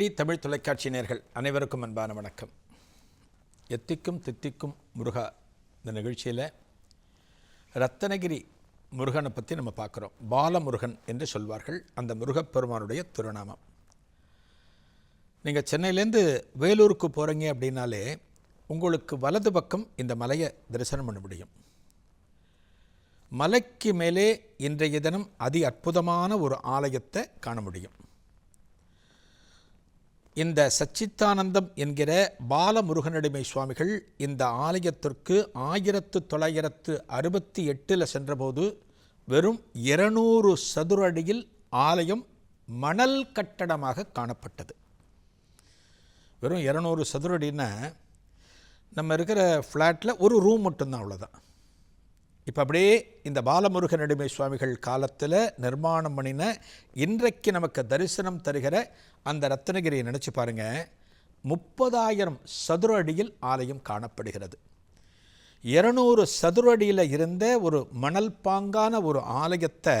DD Tamil தொலைக்காட்சி நேர்கள் அனைவருக்கும் அன்பான வணக்கம். எத்திக்கும் தித்திக்கும் முருகா இந்த நிகழ்ச்சியில் ரத்தனகிரி முருகனை பற்றி நம்ம பார்க்குறோம். பாலமுருகன் என்று சொல்வார்கள். அந்த முருகப்பெருமானுடைய திருநாமம். நீங்கள் சென்னையிலேருந்து வேலூருக்கு போகிறீங்க அப்படின்னாலே உங்களுக்கு வலது பக்கம் இந்த மலையை தரிசனம் பண்ண முடியும். மலைக்கு மேலே இன்றைய தினம் அதி அற்புதமான ஒரு ஆலயத்தை காண முடியும். இந்த சச்சித்தானந்தம் என்கிற பாலமுருகனடிமை சுவாமிகள் இந்த ஆலயத்திற்கு ஆயிரத்து தொள்ளாயிரத்து அறுபத்தி எட்டில் சென்றபோது வெறும் இருநூறு சதுர அடியில் ஆலயம் மணல் கட்டடமாக காணப்பட்டது. வெறும் இரநூறு சதுர அடின்னா நம்ம இருக்கிற ஃப்ளாட்டில் ஒரு ரூம் மட்டும்தான் அவ்வளோதான் இப்போ அப்படியே இந்த பாலமுருகன் அடிமை சுவாமிகள் காலத்தில் நிர்மாணம் பண்ணின இன்றைக்கு நமக்கு தரிசனம் தருகிற அந்த ரத்னகிரியை நினச்சி பாருங்க. முப்பதாயிரம் சதுர அடியில் ஆலயம் காணப்படுகிறது. இருநூறு சதுர அடியில் இருந்த ஒரு மணல் பாங்கான ஒரு ஆலயத்தை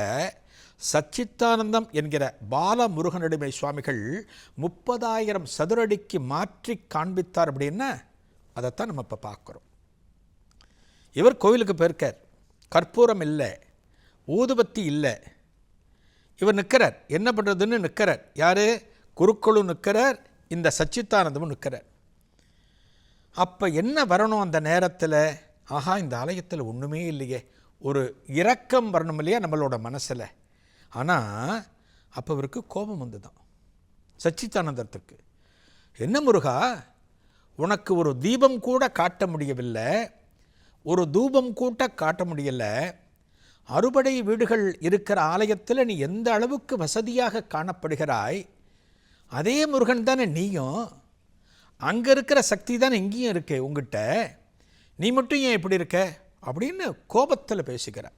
சச்சித்தானந்தம் என்கிற பாலமுருகனடிமை சுவாமிகள் முப்பதாயிரம் சதுரடிக்கு மாற்றி காண்பித்தார் அப்படின்னா அதைத்தான் நம்ம இப்போ பார்க்குறோம். இவர் கோவிலுக்கு போயிருக்கார். கற்பூரம் இல்லை ஊதுபத்தி இல்லை. இவர் நிற்கிறார். என்ன பண்ணுறதுன்னு நிற்கிறார். யார்? குருக்களும் நிற்கிறார். இந்த சச்சித்தானந்தமும் நிற்கிறார். அப்போ என்ன வரணும் அந்த நேரத்தில்? ஆஹா இந்த ஆலயத்தில் ஒன்றுமே இல்லையே. ஒரு இரக்கம் வரணும் இல்லையா நம்மளோட மனசில். ஆனால் அப்போ இவருக்கு கோபம் வந்து தான் சச்சித்தானந்தத்துக்கு என்ன முருகா உனக்கு ஒரு தீபம் கூட காட்ட முடியவில்லை. ஒரு தூபம் கூட்ட காட்ட முடியல. அறுபடை வீடுகள் இருக்கிற ஆலயத்தில் நீ எந்த அளவுக்கு வசதியாக காணப்படுகிறாய்? அதே முருகன் தானே நீயும். அங்கே இருக்கிற சக்தி தானே இங்கேயும் இருக்கு உங்ககிட்ட நீ மட்டும் ஏன் இப்படி இருக்க? அப்படின்னு கோபத்தில் பேசுகிற.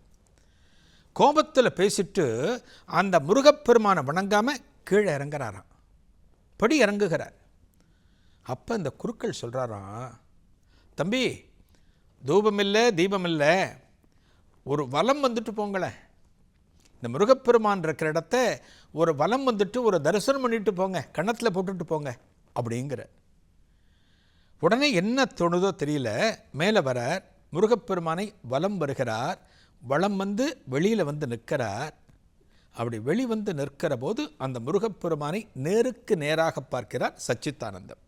கோபத்தில் பேசிட்டு அந்த முருகப்பெருமானை வணங்காமல் கீழே இறங்குறாராம். படி இறங்குகிறார். அப்போ இந்த குருக்கள் சொல்கிறாராம் தம்பி தூபம் இல்லை தீபம் இல்லை ஒரு வலம் வந்துட்டு போங்களேன் இந்த முருகப்பெருமான் இருக்கிற இடத்த ஒரு வலம் வந்துட்டு ஒரு தரிசனம் பண்ணிட்டு போங்க கணத்தில் போட்டுட்டு போங்க அப்படிங்கிற. உடனே என்ன தோணுதோ தெரியல. மேலே வரார் முருகப்பெருமானை வலம் வருகிறார் வலம் வந்து வெளியில் வந்து நிற்கிறார். அப்படி வெளி வந்து நிற்கிற போது அந்த முருகப்பெருமானை நேருக்கு நேராக பார்க்கிறார் சச்சித்தானந்தம்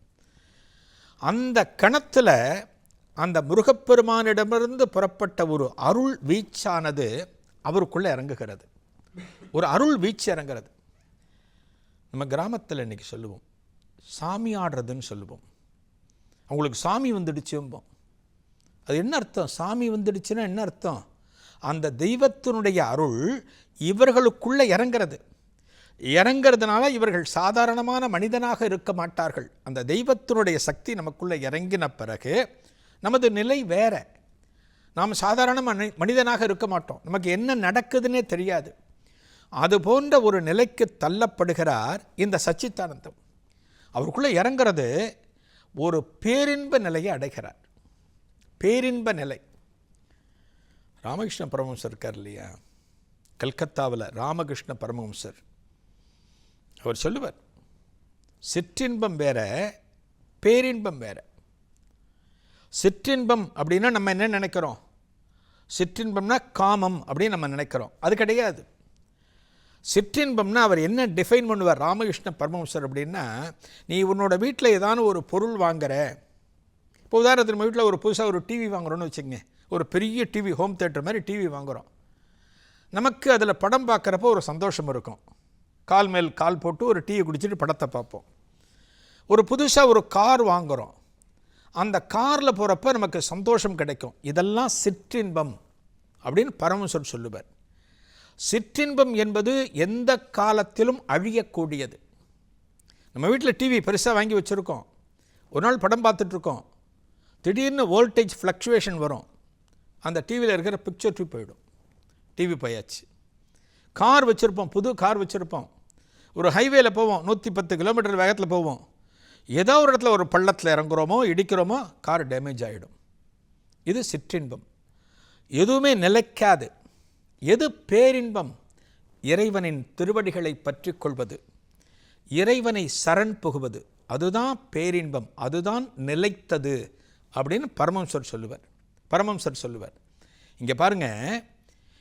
அந்த கணத்தில் அந்த முருகப்பெருமானிடமிருந்து புறப்பட்ட ஒரு அருள் வீச்சானது அவருக்குள்ளே இறங்குகிறது. ஒரு அருள் வீச்சு இறங்குறது நம்ம கிராமத்தில் இன்றைக்கி சொல்லுவோம். சாமி ஆடுறதுன்னு சொல்லுவோம். அவங்களுக்கு சாமி வந்துடுச்சும்போம் அது என்ன அர்த்தம்? சாமி வந்துடுச்சுன்னா என்ன அர்த்தம்? அந்த தெய்வத்தினுடைய அருள் இவர்களுக்குள்ளே இறங்கிறது இறங்கிறதுனால இவர்கள் சாதாரணமான மனிதனாக இருக்க மாட்டார்கள். அந்த தெய்வத்தினுடைய சக்தி நமக்குள்ளே இறங்கின பிறகு நமது நிலை வேற. நாம் சாதாரண மனி மனிதனாக இருக்க மாட்டோம். நமக்கு என்ன நடக்குதுன்னே தெரியாது. அது போன்ற ஒரு நிலைக்கு தள்ளப்படுகிறார் இந்த சச்சித்தானந்தம் அவருக்குள்ளே இறங்கிறது ஒரு பேரின்ப நிலையை அடைகிறார். பேரின்ப நிலை. ராமகிருஷ்ண பரமஹம்சர் இருக்கார் இல்லையா? கல்கத்தாவில் ராமகிருஷ்ண பரமஹம்சர். அவர் சொல்லுவார் சிற்றின்பம் வேற பேரின்பம் வேறு. சிற்றின்பம் அப்படின்னா நம்ம என்ன நினைக்கிறோம்? சிற்றின்பம்னா காமம் அப்படின்னு நம்ம நினைக்கிறோம். அது கிடையாது. சிற்றின்பம்னா அவர் என்ன டிஃபைன் பண்ணுவார்? ராமகிருஷ்ண பரமஹம்சர் அப்படின்னா நீ உன்னோட வீட்டில் ஏதான ஒரு பொருள் வாங்குற. இப்போ உதாரணத்துக்கு நம்ம வீட்டில் ஒரு புதுசாக ஒரு டிவி வாங்குறோன்னு வச்சுக்கங்க. ஒரு பெரிய டிவி ஹோம் தேட்டர் மாதிரி டிவி வாங்குகிறோம் நமக்கு அதில் படம் பார்க்குறப்போ ஒரு சந்தோஷம் இருக்கும். கால் மேல் கால் போட்டு ஒரு டீயை குடிச்சிட்டு படத்தை பார்ப்போம். ஒரு புதுசாக ஒரு கார் வாங்குகிறோம் அந்த காரில் போகிறப்ப நமக்கு சந்தோஷம் கிடைக்கும். இதெல்லாம் சிற்றின்பம் அப்படின்னு பரமசர் சொல்லுவார். சிற்றின்பம் என்பது எந்த காலத்திலும் அழியக்கூடியது. நம்ம வீட்டில் டிவி பெருசாக வாங்கி வச்சுருக்கோம். ஒரு நாள் படம் பார்த்துட்ருக்கோம். திடீர்னு வோல்டேஜ் ஃப்ளக்சுவேஷன் வரும். அந்த டிவியில் இருக்கிற பிக்சர் டியூப் போயிடும். டிவி போயாச்சு. கார் வச்சுருப்போம். புது கார் வச்சுருப்போம். ஒரு ஹைவேல போவோம். நூற்றி பத்து கிலோமீட்டர் வேகத்தில் போவோம். ஏதோ ஒரு இடத்துல ஒரு பள்ளத்தில் இறங்குறோமோ இடிக்கிறோமோ கார் டேமேஜ் ஆகிடும் இது சிற்றின்பம். எதுவுமே நிலைக்காது. எது பேரின்பம்? இறைவனின் திருவடிகளை பற்றி கொள்வது இறைவனை சரண் புகுவது. அதுதான் பேரின்பம். அதுதான் நிலைத்தது அப்படின்னு பரமம்சர் சொல்லுவார். பரமம்சர் சொல்லுவார். இங்கே பாருங்க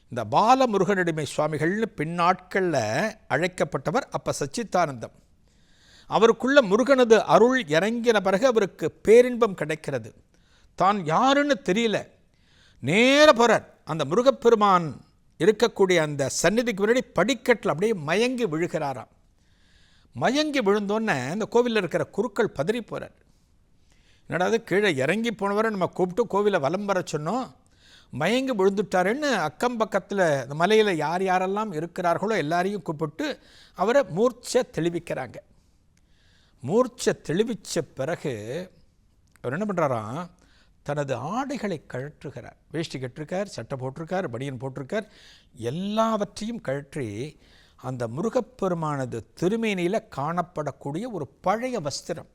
இந்த பாலமுருகனடிமை சுவாமிகள்னு பின்னாட்களில் அழைக்கப்பட்டவர் அப்போ சச்சித்தானந்தம் அவருக்குள்ள முருகனது அருள் இறங்கின பிறகு அவருக்கு பேரின்பம் கிடைக்கிறது. தான் யாருன்னு தெரியல. நேர போகிறார் அந்த முருகப்பெருமான் இருக்கக்கூடிய அந்த சந்நிதிக்கு முன்னாடி படிக்கட்டில் அப்படியே மயங்கி விழுகிறாராம். மயங்கி விழுந்தோன்னே இந்த கோவிலில் இருக்கிற குருக்கள் பதறி போகிறார் என்னடாது கீழே இறங்கி போனவரை நம்ம கூப்பிட்டு கோவிலை வலம் வர சொன்னோம். மயங்கி விழுந்துட்டாருன்னு அக்கம் பக்கத்தில் இந்த மலையில் யார் யாரெல்லாம் இருக்கிறார்களோ எல்லாரையும் கூப்பிட்டு அவரை மூர்ச்சை தெளிவிக்கிறாங்க. மூர்ச்சை தெளிவித்த பிறகு அவர் என்ன பண்ணுறாராம் தனது ஆடைகளை கழற்றுகிறார். வேஷ்டி கட்டிருக்கார் சட்டை போட்டிருக்கார் பனியன் போட்டிருக்கார் எல்லாவற்றையும் கழற்றி அந்த முருகப்பெருமானது திருமேனியில் காணப்படக்கூடிய ஒரு பழைய வஸ்திரம்.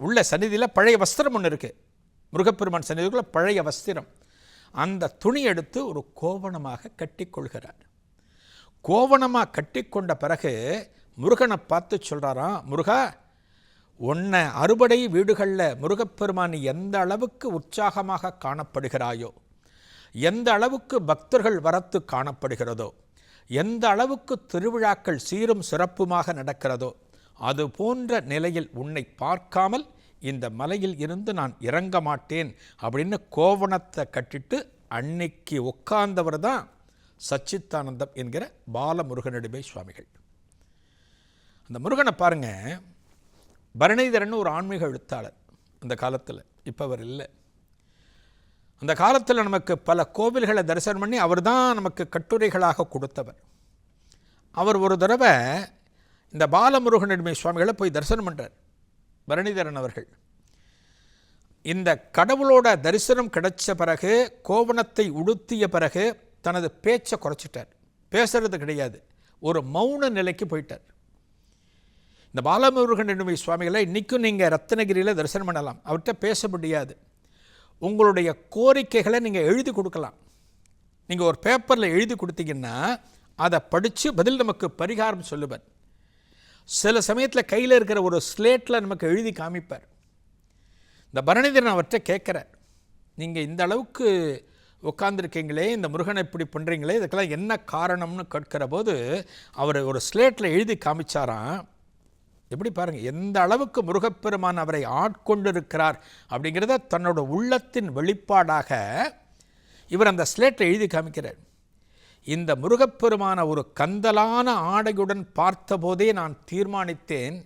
உள்ள சந்நிதியில் பழைய வஸ்திரம் ஒன்று இருக்குது முருகப்பெருமான் சந்நிதிக்குள்ள பழைய வஸ்திரம். அந்த துணி எடுத்து ஒரு கோவணமாக கட்டிக்கொள்கிறார். கோவணமாக கட்டிக்கொண்ட பிறகு முருகனை பார்த்து சொல்கிறாராம் முருகா உன்னை அறுபடை வீடுகளில் முருகப்பெருமான் எந்த அளவுக்கு உற்சாகமாக காணப்படுகிறாயோ எந்த அளவுக்கு பக்தர்கள் வரத்து காணப்படுகிறதோ எந்த அளவுக்கு திருவிழாக்கள் சீரும் சிறப்புமாக நடக்கிறதோ அது போன்ற நிலையில் உன்னை பார்க்காமல் இந்த மலையில் இருந்து நான் இறங்க மாட்டேன் அப்படின்னு கோவணத்தை கட்டிட்டு அன்னைக்கு உட்கார்ந்தவர் தான் சச்சித்தானந்தம் என்கிற பாலமுருகனடிமை சுவாமிகள். அந்த முருகனை பாருங்கள் பரணிதரன் ஒரு ஆன்மீக எழுத்தாளர். அந்த காலத்தில். இப்போ அவர் இல்லை. அந்த காலத்தில் நமக்கு பல கோவில்களை தரிசனம் பண்ணி அவர் தான் நமக்கு கட்டுரைகளாக கொடுத்தவர். அவர் ஒரு தடவை இந்த பாலமுருகனடிமை சுவாமிகளை போய் தரிசனம் பண்ணுறார் பரணிதரன் அவர்கள். இந்த கடவுளோட தரிசனம் கிடைச்ச பிறகு கோவணத்தை உடுத்திய பிறகு தனது பேச்சை குறைச்சிட்டார். பேசுறது கிடையாது. ஒரு மௌன நிலைக்கு போயிட்டார். இந்த பாலமுருகன் என்னுமை சுவாமிகளை இன்றைக்கும் நீங்கள் ரத்னகிரியில் தரிசனம் பண்ணலாம். அவர்கிட்ட பேச முடியாது. உங்களுடைய கோரிக்கைகளை நீங்கள் எழுதி கொடுக்கலாம். நீங்கள் ஒரு பேப்பரில் எழுதி கொடுத்தீங்கன்னா அதை படித்து பதில் நமக்கு பரிகாரம் சொல்லுவார். சில சமயத்தில் கையில் இருக்கிற ஒரு ஸ்லேட்டில் நமக்கு எழுதி காமிப்பார். இந்த பரணிதரன் அவர்கிட்ட கேட்குறார். நீங்கள் இந்த அளவுக்கு உட்காந்துருக்கீங்களே இந்த முருகனை இப்படி பண்ணுறீங்களே இதுக்கெல்லாம் என்ன காரணம்னு கேட்கிற போது அவர் ஒரு ஸ்லேட்டில் எழுதி காமிச்சாராம். எப்படி பாருங்கள் எந்த அளவுக்கு முருகப்பெருமான் அவரை ஆட்கொண்டிருக்கிறார் அப்படிங்கிறத தன்னோட உள்ளத்தின் வெளிப்பாடாக இவர் அந்த ஸ்லேட்டை எழுதி காமிக்கிறார். இந்த முருகப்பெருமான ஒரு கந்தலான ஆடையுடன் பார்த்தபோதே நான் தீர்மானித்தேன்.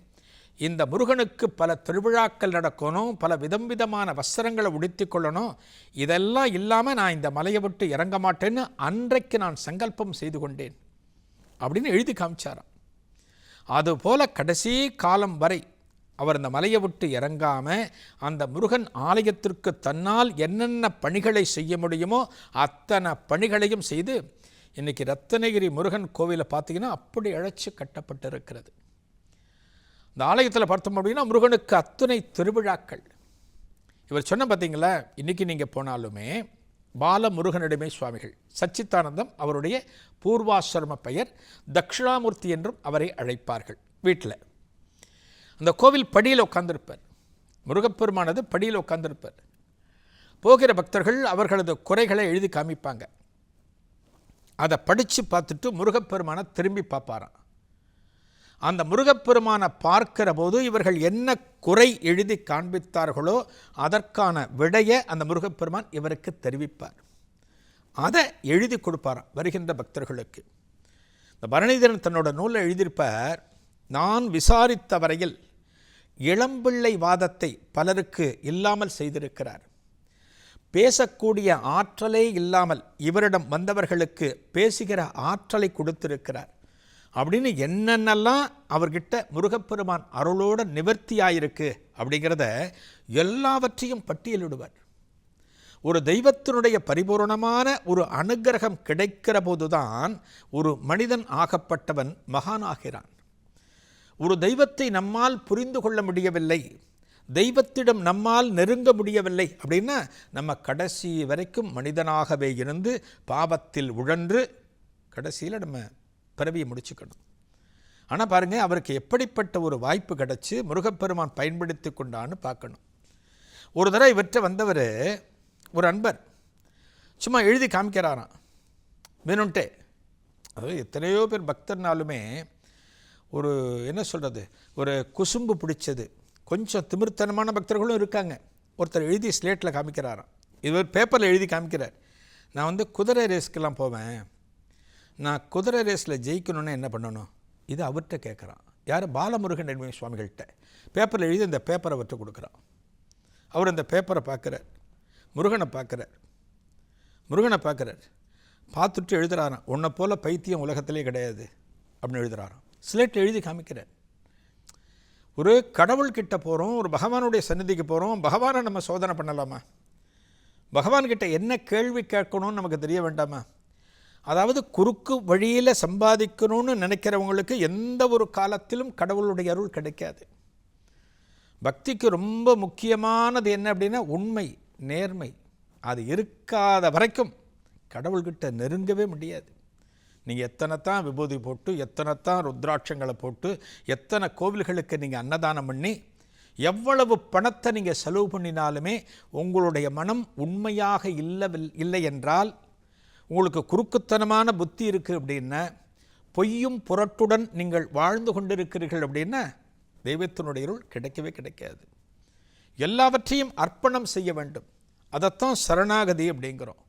இந்த முருகனுக்கு பல திருவிழாக்கள் நடக்கணும் பல விதம் விதமான வஸ்திரங்களை உடுத்தி கொள்ளணும். இதெல்லாம் இல்லாமல் நான் இந்த மலையை விட்டு இறங்க மாட்டேன்னு அன்றைக்கு நான் சங்கல்பம் செய்து கொண்டேன் அப்படின்னு எழுதி காமிச்சாராம். அதுபோல கடைசி காலம் வரை அவர் இந்த மலையை விட்டு இறங்காமல் அந்த முருகன் ஆலயத்திற்கு தன்னால் என்னென்ன பணிகளை செய்ய முடியுமோ அத்தனை பணிகளையும் செய்து இன்றைக்கி ரத்தனகிரி முருகன் கோவிலை பார்த்தீங்கன்னா அப்படி அழைச்சி கட்டப்பட்டிருக்கிறது. இந்த ஆலயத்தில் பார்த்தோம் அப்படின்னா முருகனுக்கு அத்துணை திருவிழாக்கள். இவர் சொன்ன பார்த்தீங்களா? இன்றைக்கி நீங்கள் போனாலுமே பாலமுருகனிடமே சுவாமிகள். சச்சித்தானந்தம் அவருடைய பூர்வாசிரம பெயர் தக்ஷிணாமூர்த்தி என்றும் அவரை அழைப்பார்கள். வீட்டில். அந்த கோவில் படியில் உட்கார்ந்திருப்பார். முருகப்பெருமானது படியில் உட்கார்ந்திருப்பார். போகிற பக்தர்கள் அவர்களது குறைகளை எழுதி காமிப்பாங்க. அதை படித்து பார்த்துட்டு முருகப்பெருமானை திரும்பி பார்ப்பாராம். அந்த முருகப்பெருமானை பார்க்கிற போது இவர்கள் என்ன குறை எழுதி காண்பித்தார்களோ அதற்கான விடையை அந்த முருகப்பெருமான் இவருக்கு தெரிவிப்பார். அதை எழுதி கொடுப்பாராம் வருகின்ற பக்தர்களுக்கு. இந்த பரணிதரன் தன்னோட நூலில் எழுதியிருப்பார் நான் விசாரித்த வரையில் இளம்பிள்ளை வாதத்தை பலருக்கு இல்லாமல் செய்திருக்கிறார். பேசக்கூடிய ஆற்றலே இல்லாமல் இவரிடம் வந்தவர்களுக்கு பேசுகிற ஆற்றலை கொடுத்திருக்கிறார். அப்படின்னு என்னென்னலாம் அவர்கிட்ட முருகப்பெருமான் அருளோட நிவர்த்தியாயிருக்கு அப்படிங்கிறத எல்லாவற்றையும் பட்டியலிடுவார். ஒரு தெய்வத்தினுடைய பரிபூரணமான ஒரு அனுகிரகம் கிடைக்கிற போதுதான் ஒரு மனிதன் ஆகப்பட்டவன் மகானாகிறான். ஒரு தெய்வத்தை நம்மால் புரிந்து கொள்ள முடியவில்லை தெய்வத்திடம் நம்மால் நெருங்க முடியவில்லை அப்படின்னா நம்ம கடைசி வரைக்கும் மனிதனாகவே இருந்து பாவத்தில் உழன்று கடைசியில் நம்ம பிறவியை முடிச்சுக்கணும். ஆனால் பாருங்கள் அவருக்கு எப்படிப்பட்ட ஒரு வாய்ப்பு கிடச்சி முருகப்பெருமான் பயன்படுத்தி கொண்டான்னு பார்க்கணும். ஒரு தடவை இவற்றை வந்தவர் ஒரு அன்பர் சும்மா எழுதி காமிக்கிறாராம். வேணும்ட்டே. அதாவது எத்தனையோ பேர் பக்தர்னாலுமே ஒரு என்ன சொல்கிறது ஒரு குசும்பு பிடிச்சது. கொஞ்சம் திமிர்த்தனமான பக்தர்களும் இருக்காங்க. ஒருத்தர் எழுதி ஸ்லேட்டில் காமிக்கிறாராம். இவர் பேப்பரில் எழுதி காமிக்கிறார். நான் வந்து குதிரை ரேஸ்க்கெல்லாம் போவேன். நான் குதிரை ரேஸில் ஜெயிக்கணும்னு என்ன பண்ணணும்? இது அவர்கிட்ட கேட்குறான் யார்? பாலமுருகன் நெடுமை சுவாமிகள்கிட்ட. பேப்பரில் எழுதி அந்த பேப்பரை அவர்கிட்ட கொடுக்குறான். அவர் அந்த பேப்பரை பார்க்குறார் முருகனை பார்க்குறார் முருகனை பார்க்குறார் பார்த்துட்டு எழுதுறாராம். உன்னை போல பைத்தியம் உலகத்திலே கிடையாது அப்படின்னு எழுதுறாராம். ஸ்லேட் எழுதி காமிக்கிறார். ஒரு கடவுள்கிட்ட போகிறோம் ஒரு பகவானுடைய சன்னதிக்கு போகிறோம் பகவானை நம்ம சோதனை பண்ணலாமா? பகவான்கிட்ட என்ன கேள்வி கேட்கணும்னு நமக்கு தெரிய வேண்டாமா? அதாவது குறுக்கு வழியில் சம்பாதிக்கணும்னு நினைக்கிறவங்களுக்கு எந்த ஒரு காலத்திலும் கடவுளுடைய அருள் கிடைக்காது. பக்திக்கு ரொம்ப முக்கியமானது என்ன அப்படின்னா உண்மை நேர்மை. அது இருக்காத வரைக்கும் கடவுள்கிட்ட நெருங்கவே முடியாது. நீங்கள் எத்தனைத்தான் விபூதி போட்டு எத்தனைத்தான் ருத்ராட்சங்களை போட்டு எத்தனை கோவில்களுக்கு நீங்கள் அன்னதானம் பண்ணி எவ்வளவு பணத்தை நீங்கள் செலவு பண்ணினாலுமே உங்களுடைய மனம் உண்மையாக இல்லை இல்லை என்றால் உங்களுக்கு குறுக்குத்தனமான புத்தி இருக்குது அப்படின்னா பொய்யும் புரட்டுடன் நீங்கள் வாழ்ந்து கொண்டிருக்கிறீர்கள் அப்படின்னா தெய்வத்தினுடைய இருள் கிடைக்கவே கிடைக்காது. எல்லாவற்றையும் அர்ப்பணம் செய்ய வேண்டும். அதைத்தான் சரணாகதி அப்படிங்கிறோம்.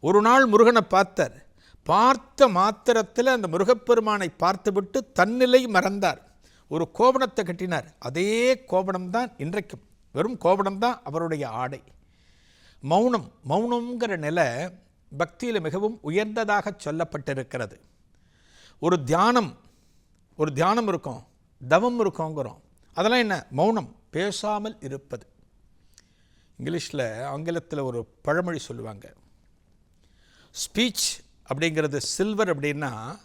ஒரு நாள் முருகனை பார்த்தார். பார்த்த மாத்திரத்தில் அந்த முருகப்பெருமானை பார்த்துவிட்டு தன்னிலை மறந்தார். ஒரு கோபணத்தை கட்டினார். அதே கோபணம்தான் இன்றைக்கும். வெறும் கோபணம்தான் அவருடைய ஆடை. மௌனம் மௌனங்கிற நிலை பக்தியில் மிகவும் உயர்ந்ததாக சொல்லப்பட்டிருக்கிறது. ஒரு தியானம் ஒரு தியானம் இருக்கும் தவம் இருக்கோங்கிறோம். அதெல்லாம் என்ன? மௌனம் பேசாமல் இருப்பது. இங்கிலீஷில் ஆங்கிலத்தில் ஒரு பழமொழி சொல்லுவாங்க. ஸ்பீச் அப்படிங்கிறது சில்வர் அப்படின்னா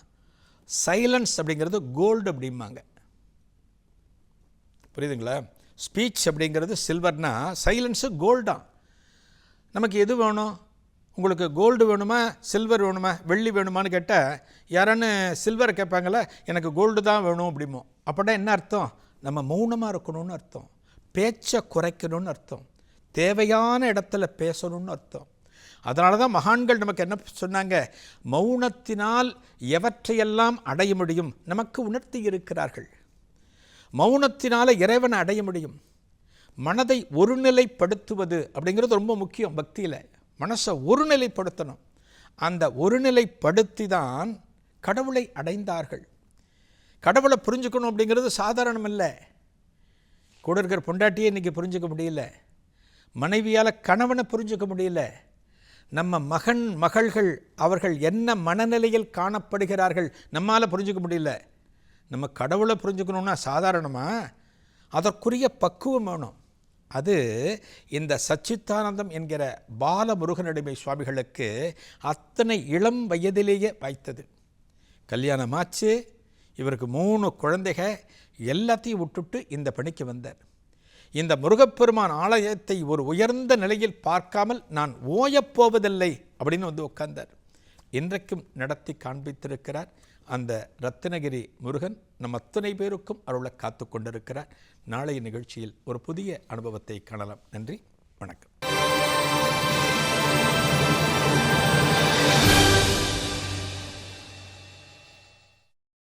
சைலன்ஸ் அப்படிங்கிறது கோல்டு அப்படிம்பாங்க. புரியுதுங்களா? ஸ்பீச் அப்படிங்கிறது சில்வர்னால் சைலன்ஸு கோல்டா நமக்கு எது வேணும்? உங்களுக்கு கோல்டு வேணுமா சில்வர் வேணுமா வெள்ளி வேணுமான்னு கேட்டால் யாரான்னு சில்வரை கேட்பாங்களே எனக்கு கோல்டு தான் வேணும் அப்படிமோ. அப்படின்னா என்ன அர்த்தம்? நம்ம மௌனமாக இருக்கணும்னு அர்த்தம். பேச்சை குறைக்கணும்னு அர்த்தம். தேவையான இடத்துல பேசணும்னு அர்த்தம். அதனால தான் மகான்கள் நமக்கு என்ன சொன்னாங்க? மௌனத்தினால் எவற்றையெல்லாம் அடைய முடியும்? நமக்கு உணர்த்தி இருக்கிறார்கள். மௌனத்தினால் இறைவனை அடைய முடியும். மனதை ஒருநிலைப்படுத்துவது அப்படிங்கிறது ரொம்ப முக்கியம் பக்தியில். மனசை ஒருநிலைப்படுத்தணும். அந்த ஒருநிலைப்படுத்தி தான் கடவுளை அடைந்தார்கள். கடவுளை புரிஞ்சுக்கணும் அப்படிங்கிறது சாதாரணம் இல்லை கூட இருக்கிற பொண்டாட்டியை இன்றைக்கி புரிஞ்சுக்க முடியல. மனைவியால் கணவனை புரிஞ்சுக்க முடியல. நம்ம மகன் மகள்கள் அவர்கள் என்ன மனநிலையில் காணப்படுகிறார்கள் நம்மால் புரிஞ்சுக்க முடியல. நம்ம கடவுளை புரிஞ்சுக்கணுன்னா சாதாரணமாக அதற்குரிய பக்குவம் வேணும். அது இந்த சச்சித்தானந்தம் என்கிற பாலமுருகனடிமை சுவாமிகளுக்கு அத்தனை இளம் வயதிலேயே வாய்த்தது. கல்யாணமாச்சு இவருக்கு மூணு குழந்தைக எல்லாத்தையும் விட்டுட்டு இந்த பணிக்கு வந்தார். இந்த முருகப்பெருமான் ஆலயத்தை ஒரு உயர்ந்த நிலையில் பார்க்காமல் நான் ஓயப்போவதில்லை அப்படின்னு வந்து உட்கார்ந்தார். இன்றைக்கும் நடத்தி காண்பித்திருக்கிறார். அந்த ரத்தினகிரி முருகன் நம் அத்தனை பேருக்கும் அருளை காத்து கொண்டிருக்கிறார் நாளைய நிகழ்ச்சியில் ஒரு புதிய அனுபவத்தை காணலாம். நன்றி. வணக்கம்.